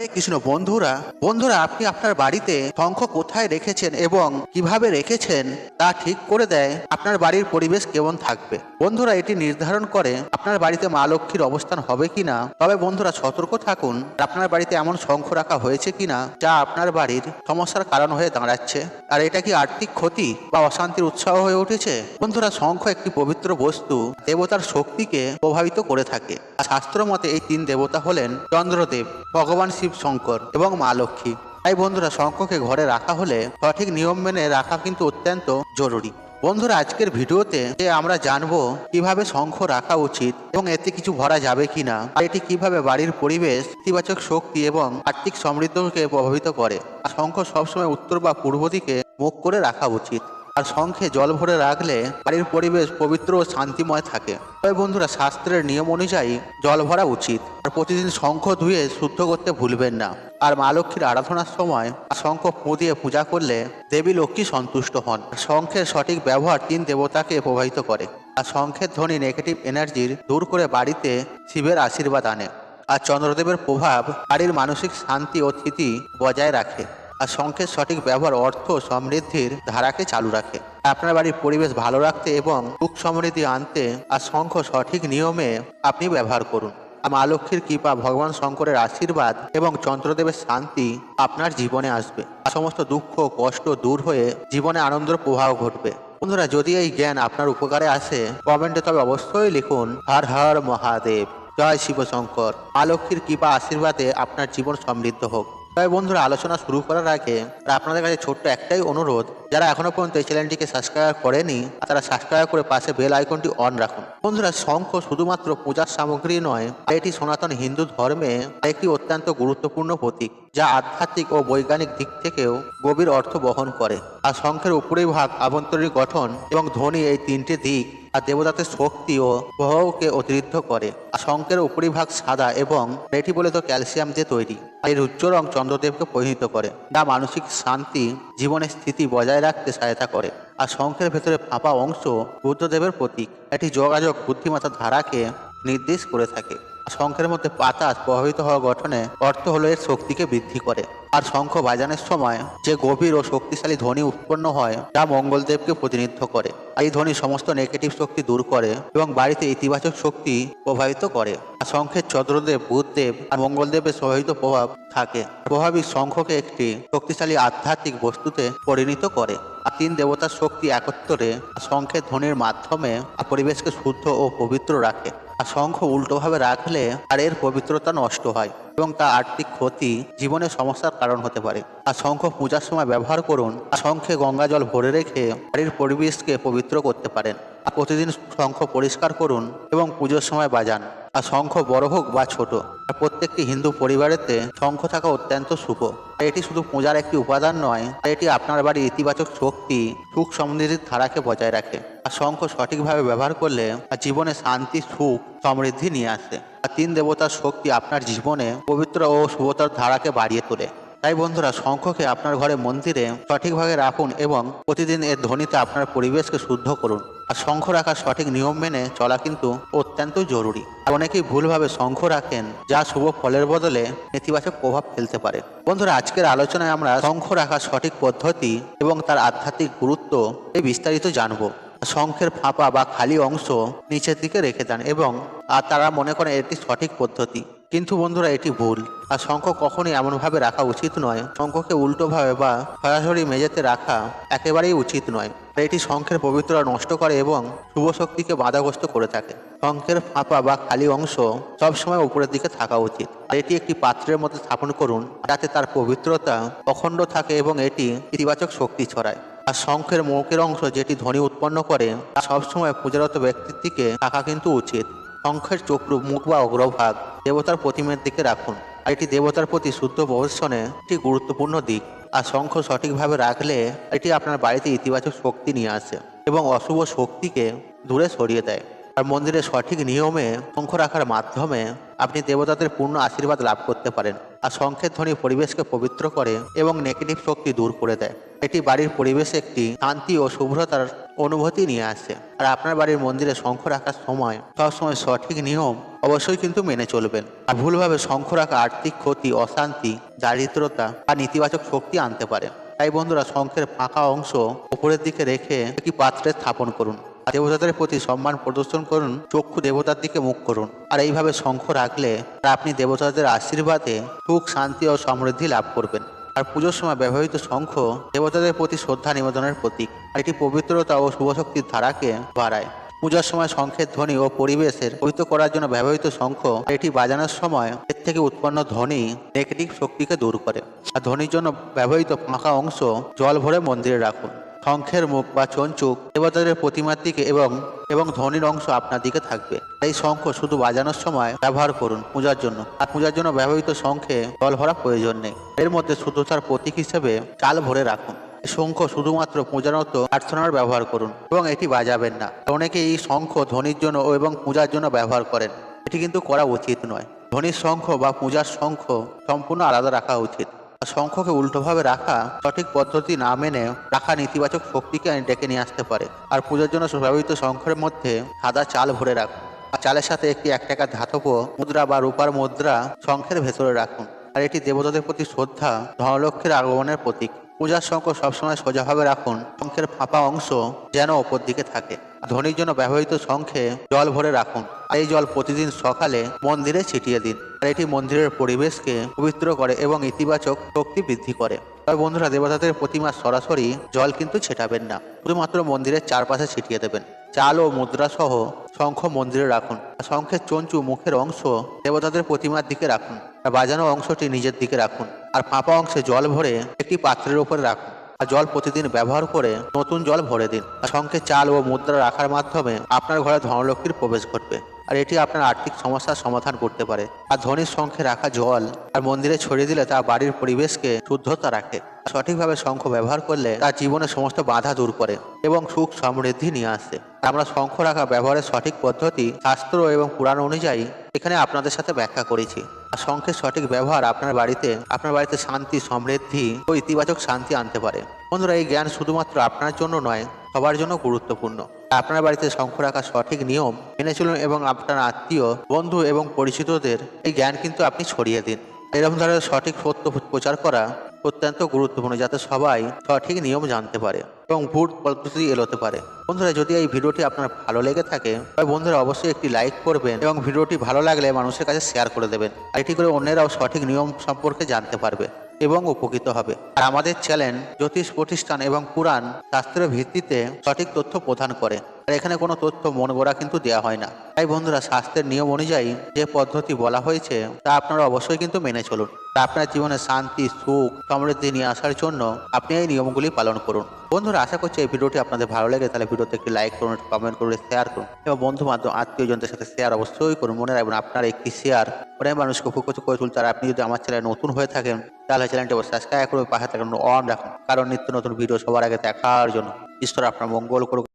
কৃষ্ণ, বন্ধুরা বন্ধুরা, আপনি আপনার বাড়িতে শঙ্খ কোথায় রেখেছেন এবং কীভাবে রেখেছেন তা ঠিক করে দেয়। আপনার বাড়ির পরিবেশ কেমন থাকবে? বন্ধুরা, এটি নির্ধারণ করে আপনার বাড়িতে মা লক্ষ্মীর অবস্থান হবে কিনা। তবে বন্ধুরা, সতর্ক থাকুন, আপনার বাড়িতে এমন শঙ্খ রাখা হয়েছে কিনা, যা আপনার বাড়ির সমস্যার কারণ হয়ে দাঁড়াচ্ছে। আর এটা কি আর্থিক ক্ষতি বা অশান্তির উৎসাহ হয়ে উঠেছে? বন্ধুরা, শঙ্খ একটি পবিত্র বস্তু, দেবতার শক্তিকে প্রভাবিত করে থাকে। আর শাস্ত্র মতে এই তিন দেবতা হলেন চন্দ্রদেব, ভগবান শিব শঙ্কর এবং মা লক্ষ্মী। তাই বন্ধুরা শঙ্খকে ঘরে রাখা হলে সঠিক নিয়ম মেনে রাখা কিন্তু অত্যন্ত জরুরি। বন্ধুরা, আজকের ভিডিওতে যে আমরা জানব কীভাবে শঙ্খ রাখা উচিত এবং এতে কিছু ভরা যাবে কিনা, আর এটি কীভাবে বাড়ির পরিবেশ, ইতিবাচক শক্তি এবং আর্থিক সমৃদ্ধকে প্রভাবিত করে। আর শঙ্খ সবসময় উত্তর বা পূর্ব দিকে মুখ করে রাখা উচিত। আর শঙ্খে জল ভরে রাখলে বাড়ির পরিবেশ পবিত্র ও শান্তিময় থাকে। তবে বন্ধুরা, শাস্ত্রের নিয়ম অনুযায়ী জল ভরা উচিত। আর প্রতিদিন শঙ্খ ধুয়ে শুদ্ধ করতে ভুলবেন না। আর মা লক্ষ্মীর আরাধনার সময় শঙ্খ ফু দিয়ে পূজা করলে দেবী লক্ষ্মী সন্তুষ্ট হন। শঙ্খের সঠিক ব্যবহার তিন দেবতাকে প্রভাবিত করে। আর শঙ্খের ধ্বনি নেগেটিভ এনার্জির দূর করে বাড়িতে শিবের আশীর্বাদ আনে। আর চন্দ্রদেবের প্রভাব বাড়ির মানসিক শান্তি ও স্থিতি বজায় রাখে। আর শঙ্খের সঠিক ব্যবহার, অর্থ সমৃদ্ধির ধারাকে চালু রাখে। আপনার বাড়ির পরিবেশ ভালো রাখতে এবং সুখ সমৃদ্ধি আনতে আর শঙ্খ সঠিক নিয়মে আপনি ব্যবহার করুন। মা লক্ষ্মীর কৃপা, ভগবান শঙ্করের আশীর্বাদ এবং চন্দ্রদেবের শান্তি আপনার জীবনে আসবে। আর সমস্ত দুঃখ, কষ্ট দূর হয়ে জীবনে আনন্দের প্রভাব ঘটবে। বন্ধুরা, যদি এই জ্ঞান আপনার উপকারে আসে, কমেন্টে তবে অবশ্যই লিখুন, হর হর মহাদেব, জয় শিব শঙ্কর মা লক্ষ্মীর কৃপা, আশীর্বাদে আপনার জীবন সমৃদ্ধ হোক। তবে বন্ধুরা, আলোচনা শুরু করার আগে আপনাদের কাছে ছোট্ট একটাই অনুরোধ, যারা এখনও পর্যন্ত এই চ্যানেলটিকে সাবস্ক্রাইব করেনি, তারা সাবস্ক্রাইব করে পাশে বেল আইকনটি অন রাখুন। বন্ধুরা, শঙ্খ শুধুমাত্র পূজার সামগ্রী নয় এটি সনাতন হিন্দু ধর্মে একটি অত্যন্ত গুরুত্বপূর্ণ প্রতীক, যা আধ্যাত্মিক ও বৈজ্ঞানিক দিক থেকেও গভীর অর্থ বহন করে। আর শঙ্খের উপরের ভাগ আভ্যন্তরীণ গঠন এবং ধ্বনি এই তিনটি দিক আর দেবতাদের শক্তি ও বহকে অতিরিক্ত করে। আর শঙ্কের উপরিভাগ সাদা এবং এটি বলে তো ক্যালসিয়াম দিয়ে তৈরি। এর উচ্চ রং চন্দ্রদেবকে পরিণত করে, যা মানসিক শান্তি, জীবনের স্থিতি বজায় রাখতে সহায়তা করে। আর শঙ্খের ভেতরে ফাঁপা অংশ বুদ্ধদেবের প্রতীক। এটি যোগাযোগ বুদ্ধিমত্তার ধারাকে নির্দেশ করে থাকে। শঙ্খের মধ্যে পাতা প্রভাবিত হওয়া গঠনে অর্থ হলো এর শক্তিকে বৃদ্ধি করে। আর শঙ্খ বাজানোর সময় যে গভীর ও শক্তিশালী ধ্বনি উৎপন্ন হয়, তা মঙ্গলদেবকে প্রতিনিধিত্ব করে। এই ধ্বনি সমস্ত নেগেটিভ শক্তি দূর করে এবং বাড়িতে ইতিবাচক শক্তি প্রভাবিত করে। আর শঙ্খের চন্দ্রদেব, বুধদেব আর মঙ্গলদেবের প্রভাবিত প্রভাব থাকে। প্রভাবিক শঙ্খকে একটি শক্তিশালী আধ্যাত্মিক বস্তুতে পরিণত করে। তিন দেবতার শক্তি একত্রে শঙ্খের ধ্বনির মাধ্যমে পরিবেশকে শুদ্ধ ও পবিত্র রাখে। আর শঙ্খ উল্টোভাবে রাখলে আর এর পবিত্রতা নষ্ট হয় এবং তা আর্থিক ক্ষতি জীবনের সমস্যার কারণ হতে পারে। আর শঙ্খ পূজার সময় ব্যবহার করুন আর শঙ্খে গঙ্গা জল ভরে রেখে বাড়ির পরিবেশকে পবিত্র করতে পারেন। আর প্রতিদিন শঙ্খ পরিষ্কার করুন এবং পুজোর সময় বাজান। আর শঙ্খ বড় হোক বা ছোট, আর প্রত্যেকটি হিন্দু পরিবারেতে শঙ্খ থাকা অত্যন্ত শুভ। এটি শুধু পূজার একটি উপাদান নয় এটি আপনার বাড়ির ইতিবাচক শক্তি, সুখ সমৃদ্ধির ধারাকে বজায় রাখে। আর শঙ্খ সঠিকভাবে ব্যবহার করলে জীবনে শান্তি, সুখ সমৃদ্ধি নিয়ে আসে। আর তিন দেবতার শক্তি আপনার জীবনে পবিত্র ও শুভতার ধারাকে বাড়িয়ে তোলে। তাই বন্ধুরা, শঙ্খকে আপনার ঘরে মন্দিরে সঠিকভাবে রাখুন এবং প্রতিদিন এর ধ্বনিতে আপনার পরিবেশকে শুদ্ধ করুন। আর শঙ্খ রাখার সঠিক নিয়ম মেনে চলা কিন্তু অত্যন্ত জরুরি। অনেকেই ভুলভাবে শঙ্খ রাখেন, যা শুভ ফলের বদলে নেতিবাচক প্রভাব ফেলতে পারে। বন্ধুরা, আজকের আলোচনায় আমরা শঙ্খ রাখার সঠিক পদ্ধতি এবং তার আধ্যাত্মিক গুরুত্ব এই বিস্তারিত জানব। শঙ্খের ফাঁপা বা খালি অংশ নিচের দিকে রেখে দেন এবং, আর তারা মনে করেন এটি সঠিক পদ্ধতি। কিন্তু বন্ধুরা, এটি ভুল। আর শঙ্খ কখনই এমনভাবে রাখা উচিত নয়। শঙ্খকে উল্টোভাবে বা সরাসরি মেঝেতে রাখা একেবারেই উচিত নয়। এটি শঙ্খের পবিত্রতা নষ্ট করে এবং শুভ শক্তিকে বাধাগ্রস্ত করে থাকে। শঙ্খের ফাঁপা বা খালি অংশ সবসময় উপরের দিকে থাকা উচিত। এটি একটি পাত্রের মধ্যে স্থাপন করুন, যাতে তার পবিত্রতা অখণ্ড থাকে এবং এটি ইতিবাচক শক্তি ছড়ায়। আর শঙ্খের মুখের অংশ যেটি ধ্বনি উৎপন্ন করে, তা সবসময় পূজারত ব্যক্তির দিকে থাকা কিন্তু উচিত। শঙ্খের চক্র মুখ বা অগ্রভাগ দেবতার প্রতিমের দিকে রাখুন। আর এটি দেবতার প্রতি শুদ্ধ প্রদর্শনে একটি গুরুত্বপূর্ণ দিক। আর শঙ্খ সঠিকভাবে রাখলে এটি আপনার বাড়িতে ইতিবাচক শক্তি নিয়ে আসে এবং অশুভ শক্তিকে দূরে সরিয়ে দেয়। আর মন্দিরে সঠিক নিয়মে শঙ্খ রাখার মাধ্যমে আপনি দেবতাদের পূর্ণ আশীর্বাদ লাভ করতে পারেন। আর শঙ্খের ধ্বনি পরিবেশকে পবিত্র করে এবং নেগেটিভ শক্তি দূর করে দেয়। এটি বাড়ির পরিবেশে একটি শান্তি ও শুভ্রতার অনুভূতি নিয়ে আসে। আর আপনার বাড়ির মন্দিরে শঙ্খ রাখার সময় সবসময় সঠিক নিয়ম অবশ্যই কিন্তু মেনে চলবেন। আর ভুলভাবে শঙ্খ রাখা আর্থিক ক্ষতি, অশান্তি, দারিদ্রতা আর নেতিবাচক শক্তি আনতে পারে তাই বন্ধুরা, শঙ্খের ফাঁকা অংশ উপরের দিকে রেখে একটি পাত্রে স্থাপন করুন। দেবতাদের প্রতি সম্মান প্রদর্শন করুন, চক্ষু দেবতার দিকে মুখ করুন। আর এইভাবে শঙ্খ রাখলে আপনি দেবতাদের আশীর্বাদে সুখ, শান্তি ও সমৃদ্ধি লাভ করবেন। আর পুজোর সময় ব্যবহৃত শঙ্খ দেবতাদের প্রতি শ্রদ্ধা নিবেদনের প্রতীক। আর এটি পবিত্রতা ও শুভশক্তির ধারাকে বাড়ায়। পূজার সময় শঙ্খের ধ্বনি ও পরিবেশের পবিত্র করার জন্য ব্যবহৃত শঙ্খ এটি বাজানোর সময় এর থেকে উৎপন্ন ধ্বনি নেগেটিভ শক্তিকে দূর করে। আর ধ্বনির জন্য ব্যবহৃত ফাঁকা অংশ জল ভরে মন্দিরে রাখুন। শঙ্খের মুখ বা চঞ্চুক দেবতাদের প্রতিমার দিকে এবং এবং ধ্বনির অংশ আপনার দিকে থাকবে। এই শঙ্খ শুধু বাজানোর সময় ব্যবহার করুন পূজার জন্য। আর পূজার জন্য ব্যবহৃত শঙ্খে জল ভরা প্রয়োজন নেই। এর মধ্যে শুদ্ধতার প্রতীক হিসেবে চাল ভরে রাখুন। শঙ্খ শুধুমাত্র পূজানত প্রার্থনার ব্যবহার করুন এবং এটি বাজাবেন না। অনেকে এই শঙ্খ ধ্বনির জন্য এবং পূজার জন্য ব্যবহার করেন। এটি কিন্তু করা উচিত নয়। ধ্বনির শঙ্খ বা পূজার শঙ্খ সম্পূর্ণ আলাদা রাখা উচিত। শঙ্খকে উল্টোভাবে রাখা সঠিক পদ্ধতি না মেনে রাখা নেতিবাচক শক্তিকে ডেকে নিয়ে আসতে পারে। আর পূজার জন্য ব্যবহৃত শঙ্খের মধ্যে সাদা চাল ভরে রাখুন। আর চালের সাথে একটি এক টাকার ধাতব মুদ্রা বা রূপার মুদ্রা শঙ্খের ভেতরে রাখুন। আর এটি দেবতাদের প্রতি শ্রদ্ধা, ধনলক্ষ্মীর আগমনের প্রতীক। পূজার শঙ্খ সবসময় সোজাভাবে রাখুন। শঙ্খের ফাঁপা অংশ যেন ওপর দিকে থাকে। ধ্বনির জন্য ব্যবহৃত শঙ্খে জল ভরে রাখুন। আর এই জল প্রতিদিন সকালে মন্দিরে ছিটিয়ে দিন। আর এটি মন্দিরের পরিবেশকে পবিত্র করে এবং ইতিবাচক শক্তি বৃদ্ধি করে। তবে বন্ধুরা, দেবতাদের প্রতিমা সরাসরি জল কিন্তু ছেটাবেন না। শুধুমাত্র মন্দিরের চারপাশে ছিটিয়ে দেবেন। চাল ও মুদ্রা সহ শঙ্খ মন্দিরে রাখুন শঙ্খের চঞ্চু মুখের অংশ দেবতাদের প্রতিমার দিকে রাখুন আর বাজানো অংশটি নিজের দিকে রাখুন আর ফাঁপা অংশে জল ভরে একটি পাত্রের উপরে রাখুন। জল প্রতিদিন ব্যবহার করে নতুন জল ভরে দিন। শঙ্খে চাল ও মুদ্রা রাখার মাধ্যমে আপনার ঘরে ধনলক্ষ্মীর প্রবেশ ঘটবে। আর এটি আপনার আর্থিক সমস্যার সমাধান করতে পারে। আর ধনির শঙ্খে রাখা জল আর মন্দিরে ছড়িয়ে দিলে তা বাড়ির পরিবেশকে শুদ্ধতা রাখে। সঠিকভাবে শঙ্খ ব্যবহার করলে তার জীবনের সমস্ত বাধা দূর করে এবং সুখ সমৃদ্ধি নিয়ে আসে। আমরা শঙ্খ রাখা ব্যবহারের সঠিক পদ্ধতি, শাস্ত্র এবং পুরাণ অনুযায়ী এখানে আপনাদের সাথে ব্যাখ্যা করেছি। আর শঙ্খের সঠিক ব্যবহার আপনার বাড়িতে আপনার বাড়িতে শান্তি, সমৃদ্ধি ও ইতিবাচক শান্তি আনতে পারে। বন্ধুরা, এই জ্ঞান শুধুমাত্র আপনার জন্য নয়, সবার জন্য গুরুত্বপূর্ণ। আপনার বাড়িতে শঙ্খ রাখা সঠিক নিয়ম মেনে চলুন এবং আপনার আত্মীয়, বন্ধু এবং পরিচিতদের এই জ্ঞান কিন্তু আপনি ছড়িয়ে দিন। এরকম ধরনের সঠিক সত্য প্রচার করা অত্যন্ত গুরুত্বপূর্ণ যাতে সবাই সঠিক নিয়ম জানতে পারে এবং ভুট পদ্ধতি এলোতে পারে। বন্ধুরা, যদি এই ভিডিওটি আপনার ভালো লেগে থাকে, তবে বন্ধুরা অবশ্যই একটি লাইক করবেন এবং ভিডিওটি ভালো লাগলে মানুষের কাছে শেয়ার করে দেবেন। আর এটি করে অন্যেরাও সঠিক নিয়ম সম্পর্কে জানতে পারবে এবং উপকৃত হবে। আর আমাদের চ্যানেল জ্যোতিষ প্রতিষ্ঠান এবং পুরাণ শাস্ত্রের ভিত্তিতে সঠিক তথ্য প্রদান করে। আর এখানে কোনো তথ্য মন গড়া কিন্তু দেওয়া হয় না। তাই বন্ধুরা, স্বাস্থ্যের নিয়ম অনুযায়ী যে পদ্ধতি বলা হয়েছে, তা আপনারা অবশ্যই কিন্তু মেনে চলুন। তা আপনার জীবনে শান্তি, সুখ, সমৃদ্ধি নিয়ে আসার জন্য আপনি এই নিয়মগুলি পালন করুন। বন্ধুরা, আশা করছি এই ভিডিওটি আপনাদের ভালো লাগে, তাহলে ভিডিওতে একটি লাইক করুন কমেন্ট করুন শেয়ার করুন এবং বন্ধু বান্ধব আত্মীয়জনদের সাথে শেয়ার অবশ্যই করুন। মনে রাখবেন, আপনার একটি শেয়ার অনেক মানুষকে উপকৃত করে তুলতে আর আপনি যদি আমার চ্যানেল নতুন হয়ে থাকেন, তাহলে চ্যানেলটি সাবস্ক্রাইব করুন পাশে থাকুন অন রাখুন। কারণ নিত্য নতুন ভিডিও সবার আগে দেখার জন্য ঈশ্বর আপনার মঙ্গল করুক।